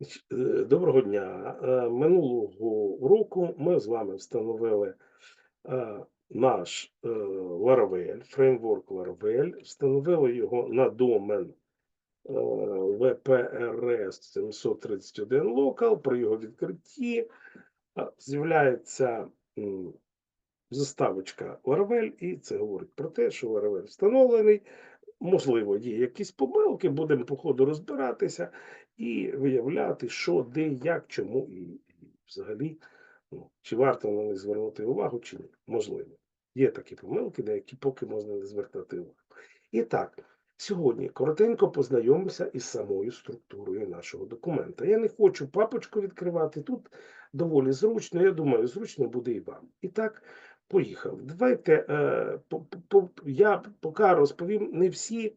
Е, Доброго дня. Е, Минулого року ми з вами встановили е, наш Laravel, фреймворк Laravel, встановили його на домен VPRS 731 Local. При його відкритті з'являється заставочка Laravel, і це говорить про те, що Laravel встановлений. Можливо, є якісь помилки, будемо по ходу розбиратися і виявляти, що, де, як, чому і, і взагалі, ну, чи варто на них звернути увагу, чи ні. Можливо. Є такі помилки, на які поки можна не звертати увагу. І так, сьогодні коротенько познайомимося із самою структурою нашого документа. Я не хочу папочку відкривати, тут доволі зручно, я думаю, зручно буде і вам. І так, поїхав. Давайте е, по, по, я поки розповім не всі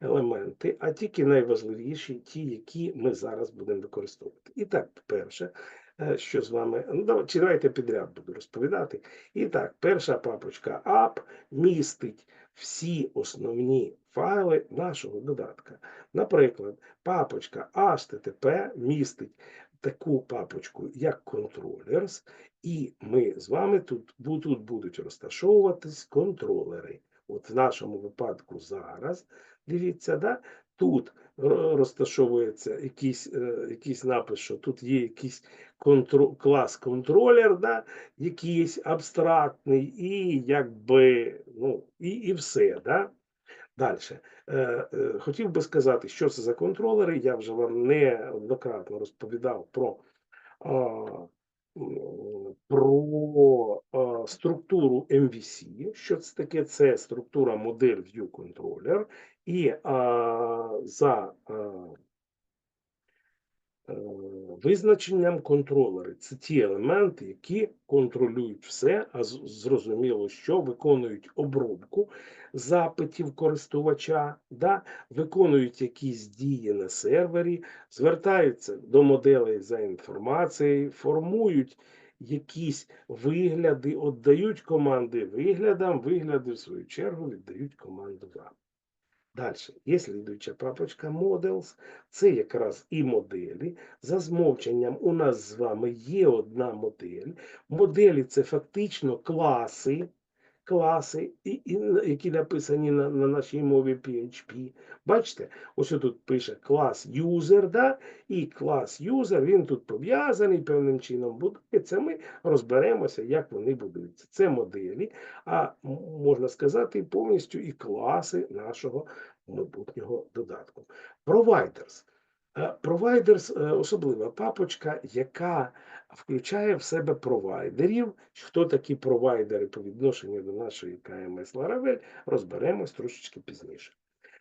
елементи, а тільки найважливіші, ті, які ми зараз будемо використовувати. І так, перше, е, що з вами, ну чи давайте підряд буду розповідати. І так, перша папочка App містить всі основні файли нашого додатка. Наприклад, папочка HTTP містить таку папочку, як Controllers, і ми з вами тут, тут будуть розташовуватись контролери. От в нашому випадку зараз, дивіться, да, тут розташовується якийсь, е, якийсь напис, що тут є якийсь контро, клас контролер, да, якийсь абстрактний, і якби, ну, і, і все. Да? Далі. Е, е, хотів би сказати, що це за контролери. Я вже вам неоднократно розповідав про, про структуру MVC. Що це таке? Це структура модель View Controller. І за визначенням контролери це ті елементи, які контролюють все, а зрозуміло, що виконують обробку запитів користувача, да, виконують якісь дії на сервері, звертаються до моделей за інформацією, формують якісь вигляди, віддають команди виглядам, вигляди, в свою чергу, віддають команду вам. Далі, є слідуюча папочка Models, це якраз і моделі. За змовченням у нас з вами є одна модель. Моделі це фактично класи, класи, які написані на, на нашій мові PHP. Бачите, ось тут пише клас user, да? і клас user, він тут пов'язаний певним чином будується. Ми розберемося, як вони будуються. Це моделі, а можна сказати, повністю і класи нашого майбутнього додатку. Providers. Е, Providers е, особлива папочка, яка включає в себе провайдерів. Хто такі провайдери по відношенню до нашої КМС Laravel, розберемось трошечки пізніше.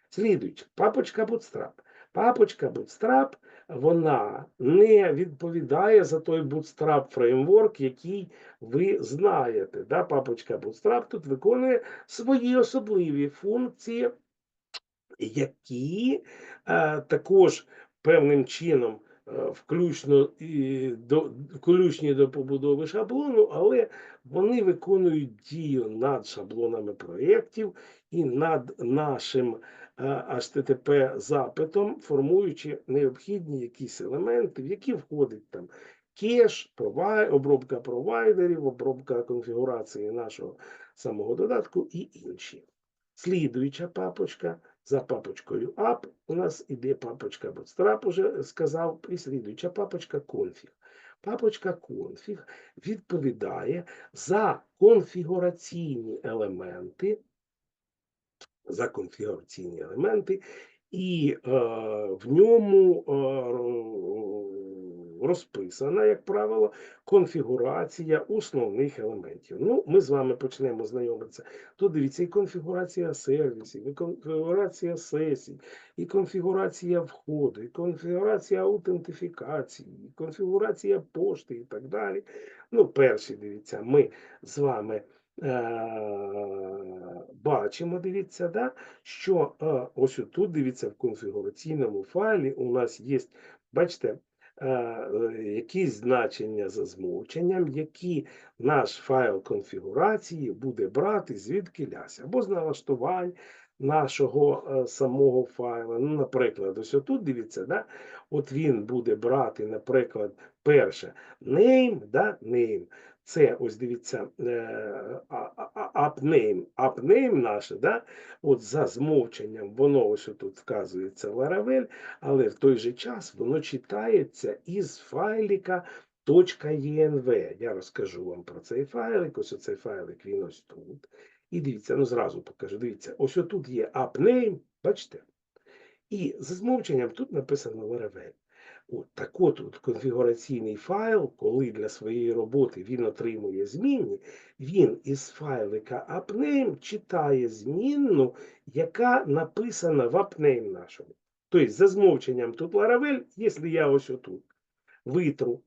Слідуючи, папочка Bootstrap. Папочка Bootstrap, вона не відповідає за той Bootstrap фреймворк, який ви знаєте. Да? Папочка Bootstrap тут виконує свої особливі функції, які е, також певним чином е, включно і до включені до побудови шаблону, але вони виконують дію над шаблонами проєктів і над нашим е, HTTP запитом, формуючи необхідні якісь елементи, в які входить там кеш, провай, обробка провайдерів, обробка конфігурації нашого самого додатку і інші. Слідуюча папочка за папочкою app у нас іде папочка Bootstrap, уже сказав, і слідуюча папочка config. Папочка config відповідає за конфігураційні елементи, за конфігураційні елементи, і е, в ньому е, розписана, як правило, конфігурація основних елементів. Ну, ми з вами почнемо знайомитися. Тут дивіться, і конфігурація сервісів, і конфігурація сесій, і конфігурація входу, і конфігурація аутентифікації, і конфігурація пошти і так далі. Ну, перші, дивіться, ми з вами. е, Бачимо, дивіться, да, що е, ось тут, дивіться, в конфігураційному файлі у нас є, бачите, е, е, якісь значення за змовченням, які наш файл конфігурації буде брати звідки лясь, або з налаштувань, нашого е, самого файла. Ну, наприклад, ось отут дивіться, да? от він буде брати, наприклад, перше name, да? name. Це ось дивіться, а- а- а- upname, upname наше, да? от за змовченням, воно ось тут вказується Laravel, але в той же час воно читається із файліка .env. Я розкажу вам про цей файлик. Ось оцей файлик, він ось тут. І дивіться, ну зразу покажу. Дивіться, ось отут є upname, бачите? І за змовченням тут написано Laravel. От, так от, от конфігураційний файл, коли для своєї роботи він отримує змінні, він із файлика upname читає змінну, яка написана в upname нашому. Тобто, за змовченням тут Laravel, якщо я ось отут витру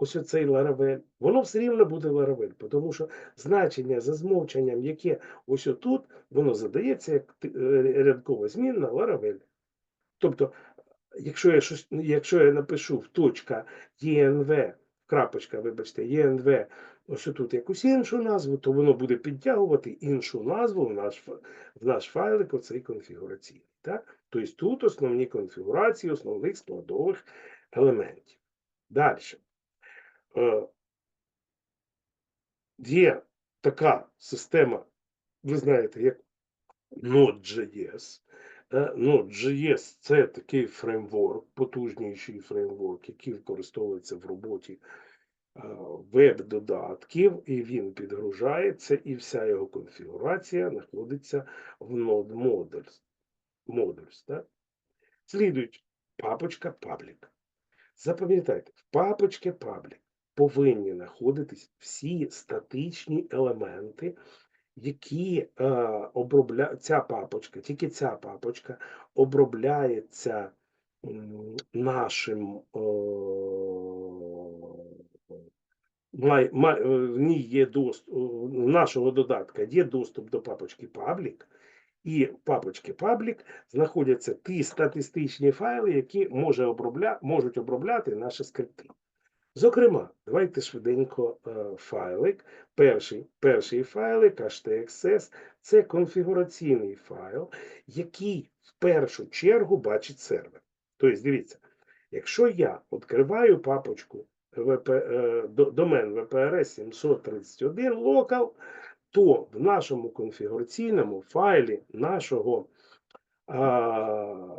ось оцей Laravel, воно все рівно буде Laravel, тому що значення за змовченням, яке ось отут, воно задається як е, рядкова змінна Laravel. Тобто, якщо я щось, якщо я напишу в точка ENV, крапочка, вибачте, ENV, ось тут якусь іншу назву, то воно буде підтягувати іншу назву в наш, в наш файлик, оцей конфігураційний. Так? Тобто тут основні конфігурації основних складових елементів. Далі. Е, Є така система, ви знаєте, як Node.js. Е, Node.js – це такий фреймворк, потужніший фреймворк, який використовується в роботі е, веб-додатків, і він підгружається, і вся його конфігурація знаходиться в Node Modules. Modules так? Слідують папочка Public. Запам'ятайте, в папочці Public повинні знаходитись всі статичні елементи, які е, обробля... ця папочка, тільки ця папочка обробляється нашим е, май, май, е, в ній є доступ нашого додатка є доступ до папочки Public, і в папочці Public знаходяться ті статистичні файли, які може обробля... можуть обробляти наші скрипти. Зокрема, давайте швиденько е, файлик. Перший, перший файлик HTXS – це конфігураційний файл, який в першу чергу бачить сервер. Тобто, дивіться, якщо я відкриваю папочку е, домен VPRS 731 local, то в нашому конфігураційному файлі нашого а,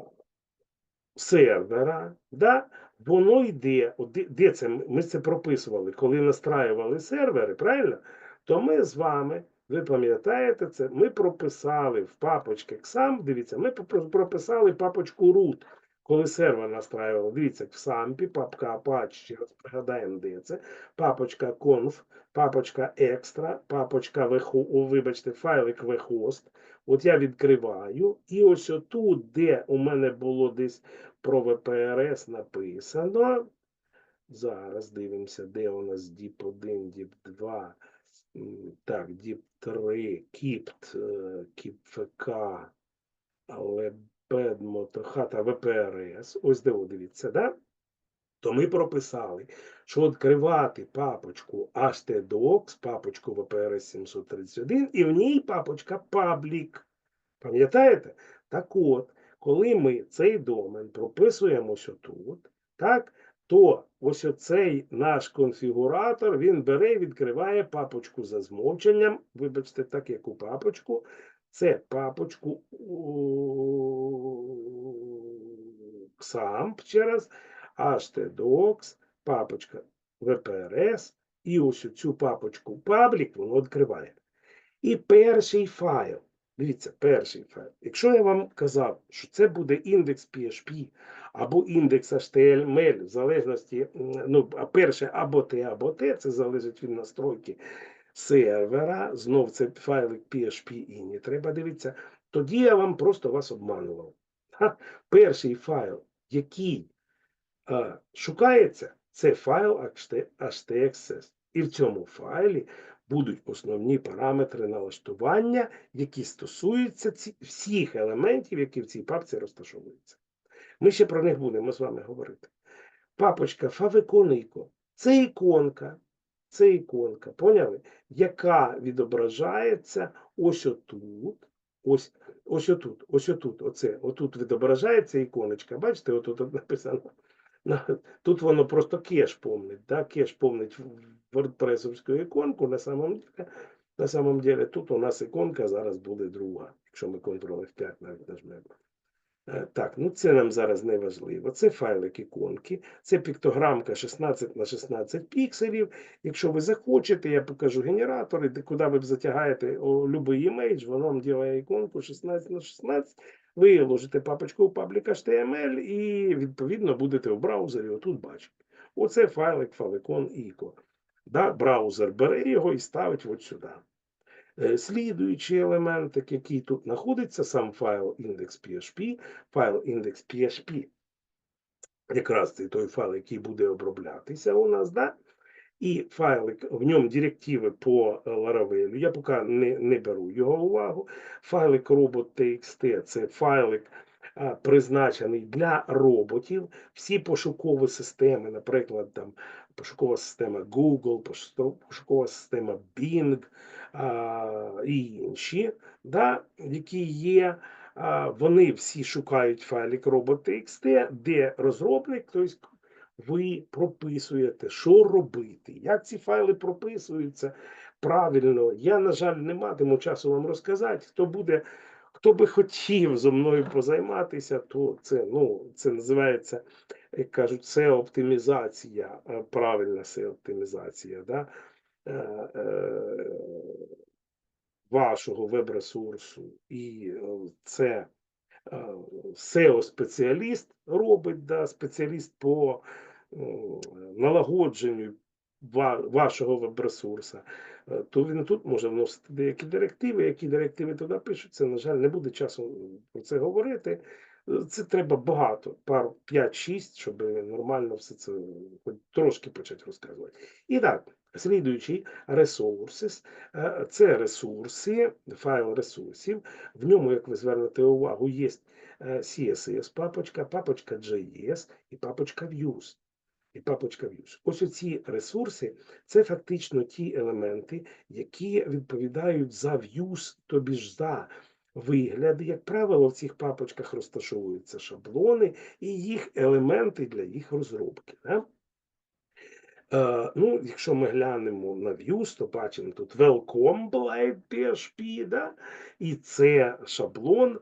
сервера, да, воно йде, де, це ми це прописували, коли настраювали сервери, правильно? То ми з вами, ви пам'ятаєте це, ми прописали в папочці XAMPP, дивіться, ми прописали папочку root, коли сервер настраювали. Дивіться, в XAMPP, папка Apache, ще раз пригадаємо, де це, папочка conf, папочка extra, папочка vho, вибачте, файлик vhost. От я відкриваю, і ось отут, де у мене було десь про ВПРС написано. Зараз дивимося, де у нас DIP 1, DIP 2. Так, DIP 3, KIPT, е, KIPFK, але Бедмото, хата ВПРС. Ось де, о, дивіться, да? То ми прописали, що відкривати папочку HTDocs, папочку VPRS 731, і в ній папочка Public. Пам'ятаєте? Так от, коли ми цей домен прописуємо тут, так, то ось оцей наш конфігуратор, він бере і відкриває папочку за змовченням, вибачте, так як у папочку, це папочку XAMPP через HTDocs, папочка VPRS, і ось цю папочку Public воно відкриває. І перший файл. Дивіться, перший файл. Якщо я вам казав, що це буде індекс PHP або індекс HTML, в залежності, ну, а перше або T, або T, це залежить від настройки сервера, знов це файлик PHP і не треба дивитися, тоді я вам просто вас обманував. Ха, Перший файл, який а, шукається, це файл HT HTXS. І в цьому файлі будуть основні параметри налаштування, які стосуються ці, всіх елементів, які в цій папці розташовуються. Ми ще про них будемо з вами говорити. Папочка favicon це іконка, це іконка, поняли? Яка відображається ось отут, Ось, ось отут, ось отут, оце, отут відображається іконочка, бачите, отут написано. Тут воно просто кеш помнить, да? кеш помнить WordPress іконку, на самом деле, на самом деле тут у нас іконка зараз буде друга, якщо ми Ctrl F5 навіть нажмемо. Е, Так, ну це нам зараз не важливо. Це файлик іконки, це піктограмка 16 на 16 пікселів. Якщо ви захочете, я покажу генератори, куди ви б затягаєте любий імейдж, воно вам ділає іконку 16 на 16. Ви ложите папочку в паблік HTML і відповідно будете в браузері отут бачити. Оце файлик файликон іко. Да, браузер бере його і ставить от сюди. Е, Слідуючий елементик, який тут знаходиться, сам файл index.php, файл index.php, якраз це той файл, який буде оброблятися у нас, да? І файлик, в ньому директиви по е, Laravel, я поки не, не беру його увагу. Файлик robot.txt – це файлик, призначений для роботів. Всі пошукові системи, наприклад, там пошукова система Google, пошукова система Bing а, і інші, да, які є. Вони всі шукають файлик robot.txt, де розробник, тобто ви прописуєте, що робити, як ці файли прописуються правильно. Я, на жаль, не матиму часу вам розказати. Хто буде, хто би хотів зо мною позайматися, то це, ну, це називається, як кажуть, це оптимізація, е, правильна це оптимізація. Да? Е, е, вашого веб-ресурсу, і це SEO-спеціаліст робить, да, спеціаліст по налагодженню вашого веб-ресурсу, е, то він тут може вносити деякі директиви. Які директиви туди пишуться, на жаль, не буде часу про це говорити. Е, Це треба багато, пару 5-6, щоб нормально все це хоч трошки почати розказувати. І так, слідуючий е, це ресурси, файл ресурсів. В ньому, як ви звернете увагу, є е, CSS папочка, папочка JS і папочка Views. І папочка Views. Ось оці ресурси це фактично ті елементи, які відповідають за Views, тобі ж за вигляд. Як правило, в цих папочках розташовуються шаблони і їх елементи для їх розробки. Да? Е, ну, якщо ми глянемо на Views, то бачимо тут Welcome Blade PHP, да? і це шаблон,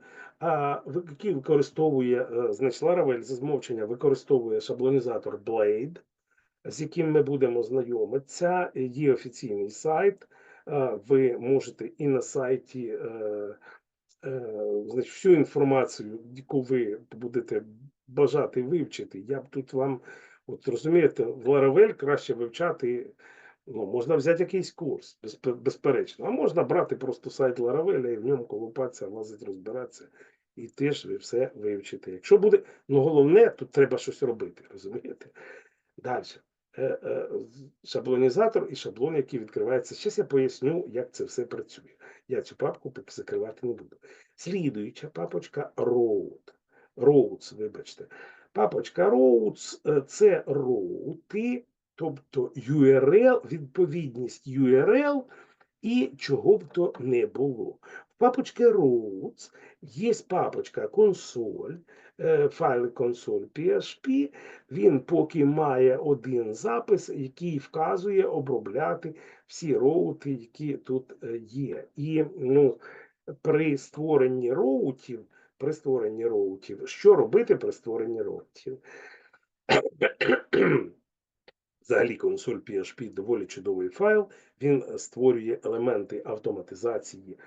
який використовує, е, значить, Laravel за змовчення використовує шаблонізатор Blade, з яким ми будемо знайомитися. Є офіційний сайт. е, Ви можете і на сайті е, значить, всю інформацію, яку ви будете бажати вивчити, я б тут вам, от розумієте, в Laravel краще вивчати. Ну, можна взяти якийсь курс, безперечно, а можна брати просто сайт Laravel і в ньому колупатися, лазити, розбиратися, і теж ви все вивчите. Якщо буде, ну головне, тут треба щось робити, розумієте? Далі. Е, е, Шаблонізатор і шаблон, який відкривається. Зараз я поясню, як це все працює. Я цю папку закривати не буду. Слідуюча папочка Road. Roads, вибачте. Папочка Roads е, це роути, тобто URL, відповідність URL і чого б то не було. В папочці Roads є папочка консоль, е, файли консоль PHP. Він поки має один запис, який вказує обробляти всі роути, які тут е, є. І ну, при створенні роутів, при створенні роутів, що робити при створенні роутів? Взагалі, консоль PHP доволі чудовий файл. Він е, створює елементи автоматизації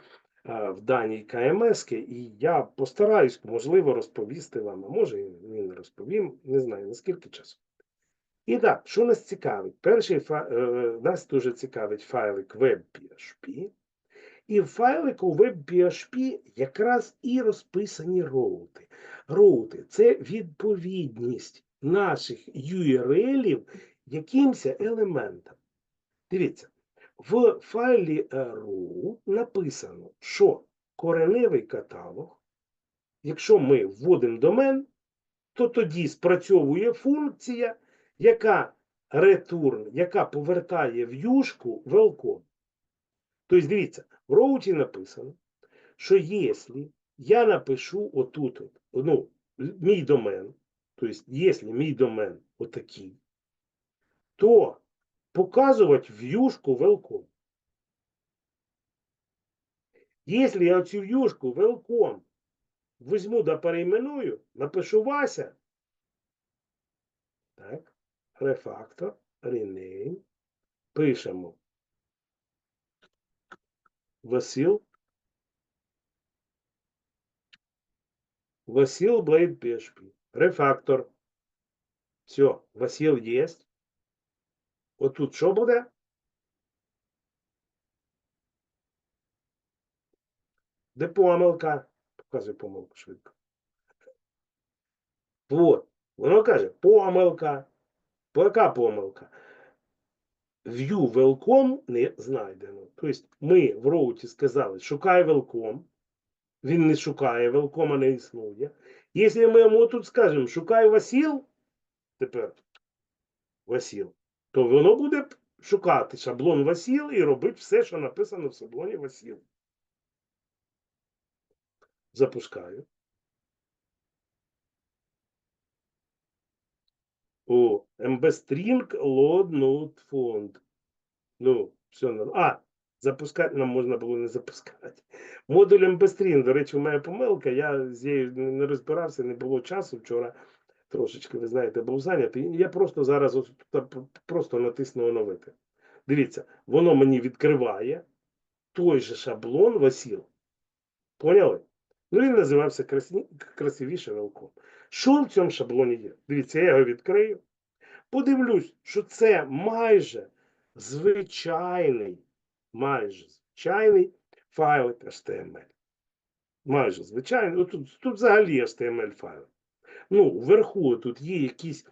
е, в даній КМС, і я постараюсь, можливо, розповісти вам, а може і не розповім, не знаю наскільки часу. І так, що нас цікавить? Перший фа... е, нас дуже цікавить файлик WebPHP. І в файлику WebPHP якраз і розписані роути. Роути це відповідність наших URL якимось елементам. Дивіться, в файлі root написано, що кореневий каталог, якщо ми вводимо домен, то тоді спрацьовує функція, яка return, яка повертає в юшку welcome. Тобто, дивіться, в роуті написано, що якщо я напишу отут, ну, мій домен, тобто, якщо мій домен отакий, то показувати в'юшку welcome. Якщо я цю в'юшку welcome візьму да перейменую, напишу Вася. Так, рефактор, rename, пишемо Васил. Васил Блейд PHP. Рефактор. Все, Васил є. Отут що буде? Де помилка? Показує помилку швидко. Вот. Воно каже, помилка. Яка помилка? View welcome не знайдено. Тобто ми в роуті сказали, шукай welcome. Він не шукає, welcome не існує. Якщо ми йому тут скажемо, шукай Васил, тепер Васил, то воно буде шукати шаблон Васил і робити все, що написано в шаблоні Васил. Запускаю. О, MB-String Load Node Font. Ну, все нормально. А, запускати нам можна було не запускати. Модуль MB-String, до речі, у мене помилка. Я з нею не не розбирався, не було часу вчора. Трошечки, ви знаєте, був зайнятий. Я просто зараз просто натисну оновити. Дивіться, воно мені відкриває той же шаблон Васіл. Поняли? Ну, він називався красивіше велком. Що в цьому шаблоні є? Дивіться, я його відкрию. Подивлюсь, що це майже звичайний, майже звичайний файлик HTML. Майже звичайний. Ну, тут, тут взагалі HTML файл. Ну, вверху тут є якісь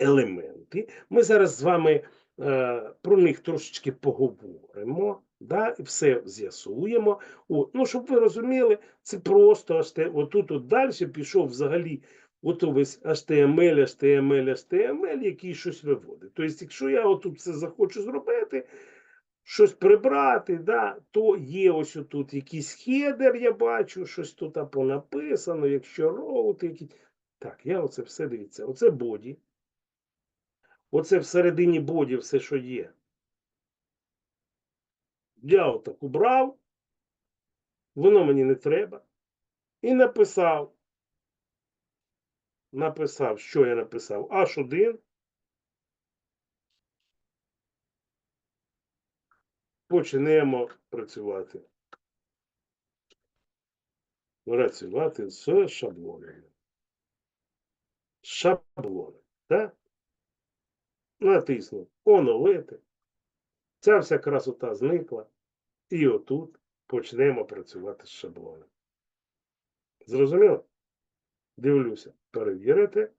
елементи. Ми зараз з вами е, про них трошечки поговоримо. Да, і все з'ясуємо. О, ну, щоб ви розуміли, це просто HTML. Отут от далі пішов взагалі ото весь HTML, HTML, HTML, який щось виводить. Тобто, якщо я отут це захочу зробити, щось прибрати, да, то є ось тут якийсь хедер, я бачу, щось тут понаписано, якщо роути, якісь. Так, я оце все дивіться. Оце боді. Оце всередині боді все, що є. Я отак убрав, воно мені не треба. І написав. Написав, що я написав? H1. Почнемо працювати. Працювати з шаблонами. Шаблони. Так? Натиснув оновити. Ця вся красота зникла. І отут почнемо працювати з шаблоном. Зрозуміло? Дивлюся, перевірити.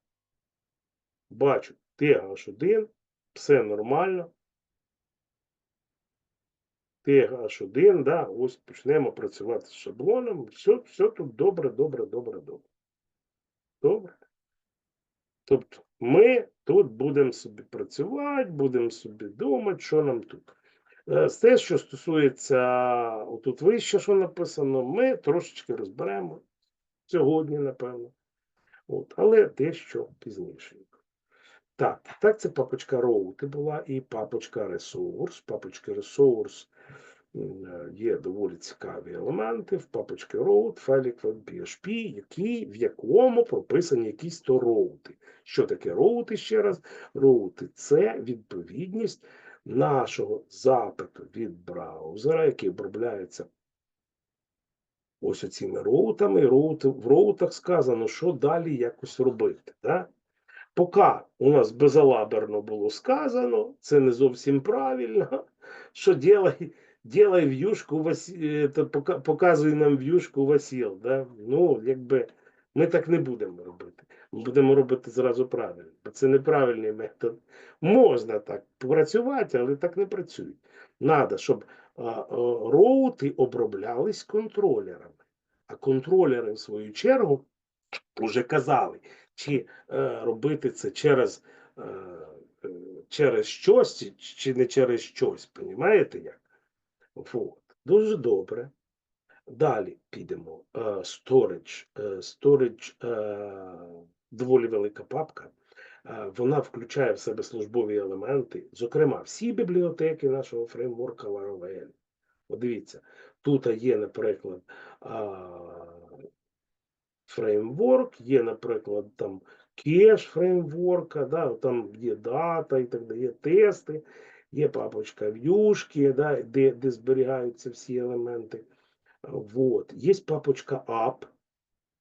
Бачу TH1, все нормально. TH1, да, ось почнемо працювати з шаблоном. Все, все тут добре, добре, добре, добре. Добре. Тобто ми тут будемо собі працювати, будемо собі думати, що нам тут. З те, що стосується тут вище, що написано, ми трошечки розберемо сьогодні, напевно. От, але дещо пізніше. Так, так, це папочка роути була і папочка ресурс. Папочка ресурс є доволі цікаві елементи. В route файлик PHP, який, в якому прописані якісь то роути. Що таке роути ще раз? Роути це відповідність нашого запиту від браузера, який обробляється ось оціми роутами. Роути, в роутах сказано, що далі якось робити. Да? Поки у нас безалаберно було сказано, це не зовсім правильно, що ділай, ділай в'юшку, показуй нам в'юшку Васіл. Да? Ну, якби ми так не будемо робити. Ми будемо робити зразу правильно, бо це неправильний метод. Можна так працювати, але так не працює. Надо, щоб роути оброблялись контролерами. А контролери, в свою чергу, вже казали, чи е, робити це через, е, е, через щось, чи не через щось. Понімаєте як? Вот. Дуже добре. Далі підемо. Е, Storage. Е, Storage е, доволі велика папка. Вона включає в себе службові елементи, зокрема, всі бібліотеки нашого фреймворка Laravel. Подивіться, тут є, наприклад, фреймворк, є, наприклад, там кеш фреймворка, да, там є дата і так далі, є тести, є папочка в'юшки, да, де, де зберігаються всі елементи. Вот. Є папочка app,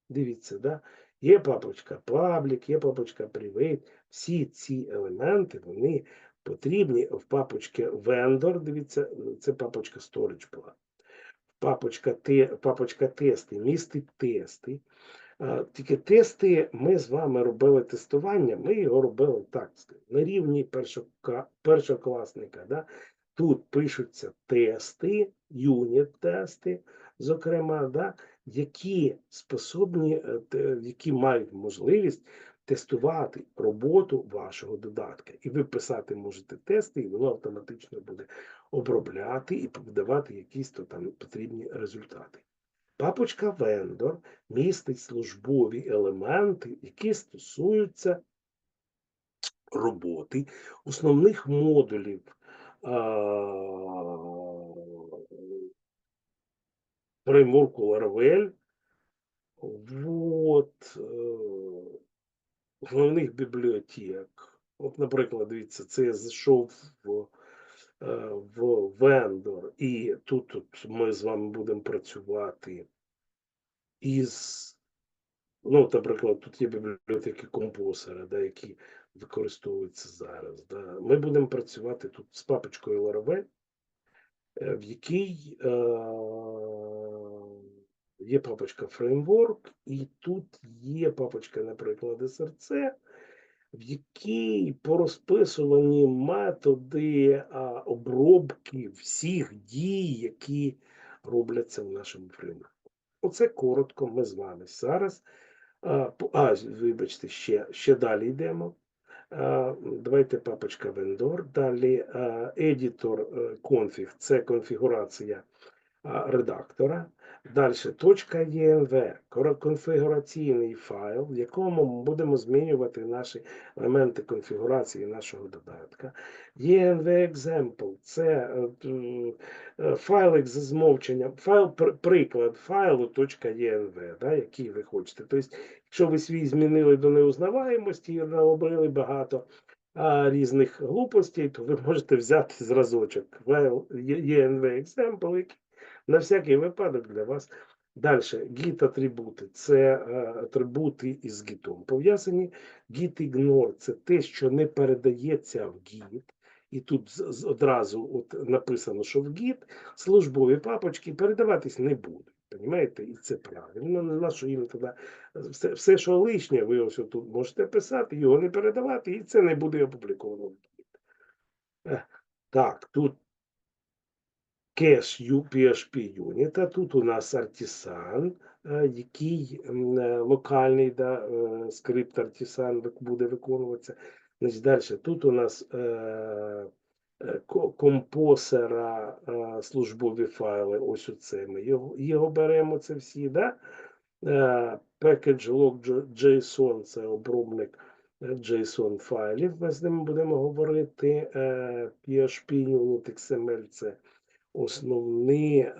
дивіться, да? є папочка public, є папочка private. Всі ці елементи, вони потрібні в папочці vendor, дивіться, це папочка storage була. Папочка, те, папочка тести містить тести. А, Тільки тести ми з вами робили тестування, ми його робили так, на рівні першокласника. Да? Тут пишуться тести, юніт-тести, зокрема, да? які способні, е, які мають можливість тестувати роботу вашого додатка. І ви писати можете тести, і воно автоматично буде обробляти і видавати якісь то там потрібні результати. Папочка Vendor містить службові елементи, які стосуються роботи основних модулів фреймворку Laravel. Вот, е, основних бібліотек. От, наприклад, дивіться, це я зайшов в, в Vendor, і тут, ми з вами будемо працювати із, ну, наприклад, тут є бібліотеки композера, да, які використовуються зараз. Да. Ми будемо працювати тут з папочкою Laravel, е, в якій е, є папочка Framework, і тут є папочка, наприклад, SRC, в якій порозписувані методи обробки всіх дій, які робляться в нашому фреймворку. Оце коротко ми з вами зараз. А, вибачте, ще, ще далі йдемо. Давайте папочка Vendor. Далі едітор е, конфіг це конфігурація редактора. Далі точка .env конфігураційний файл, в якому ми будемо змінювати наші елементи конфігурації нашого додатка. env example це е, е, файлик з змовченням, файл, приклад файлу .env, да, який ви хочете. Тобто, якщо ви свій змінили до неузнаваємості і наобрили багато різних глупостей, то ви можете взяти зразочок файл env example, який на всякий випадок для вас. Далі, git атрибути це е, атрибути із гітом пов'язані. Ignore це те, що не передається в Git. І тут одразу от написано, що в Git службові папочки передаватись не будуть. Понімаєте? І це правильно. Не на що їм тоді все, все, що лишнє, ви ось тут можете писати, його не передавати, і це не буде опубліковано. Е, Так, тут кеш PHP Unit, а тут у нас Artisan, е, який е, локальний да, е, скрипт Artisan буде виконуватися. Значить, далі тут у нас ко- компосера службові файли. Ось оце ми його, його беремо, це всі. Да? Package log JSON це обробник JSON файлів. Ми з ним будемо говорити. PHP Unit XML це основні е,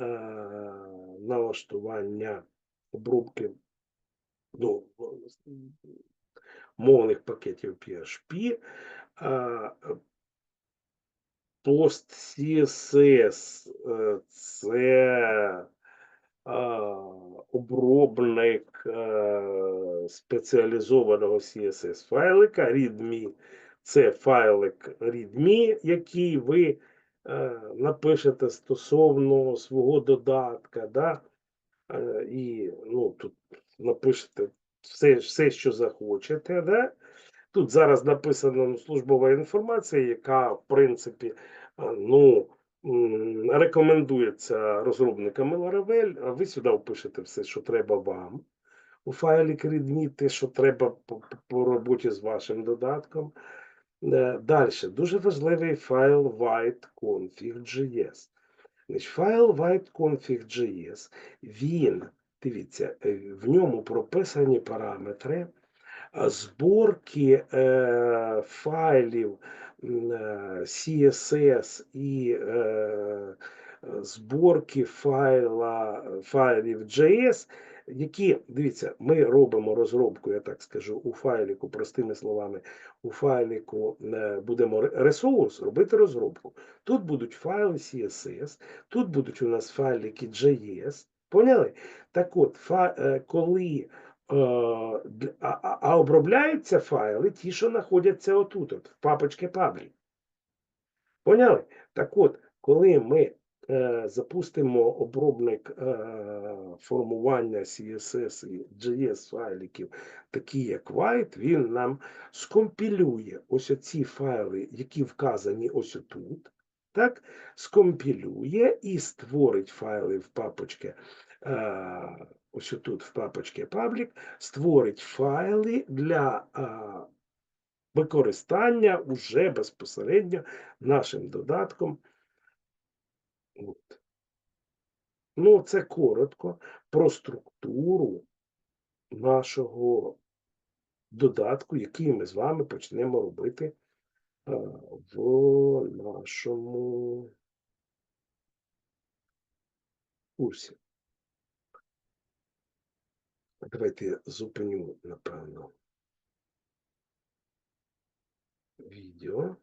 налаштування обробки ну, мовних пакетів PHP. Е, Post CSS е, це е, обробник е, спеціалізованого CSS файлика. README це файлик README, який ви напишете стосовно свого додатка, да? е, і ну, тут напишете все, все, що захочете. Да? Тут зараз написана ну, службова інформація, яка, в принципі, ну, рекомендується розробниками Laravel, а ви сюди впишете все, що треба вам. У файлі README те, що треба по- по роботі з вашим додатком. Далі, дуже важливий файл white config.js. Значить, файл whiteconfig.js, він, дивіться, е, в ньому прописані параметри зборки е, файлів е, CSS і е, зборки файла, файлів JS, які, дивіться, ми робимо розробку, я так скажу, у файліку, простими словами, у файліку е, будемо ресурс робити розробку. Тут будуть файли CSS, тут будуть у нас файлики JS. Поняли? Так от, фа, е, коли е, а, а, обробляються файли, ті, що знаходяться отут, от, в папочці Public. Поняли? Так от, коли ми запустимо обробник е, формування CSS і JS файликів, такі як White, він нам скомпілює ось оці файли, які вказані ось отут, так, скомпілює і створить файли в папочці, е, ось отут в папочці Public, створить файли для е, використання уже безпосередньо нашим додатком. От. Ну, це коротко про структуру нашого додатку, який ми з вами почнемо робити е, в нашому курсі. Давайте я зупиню, напевно, відео.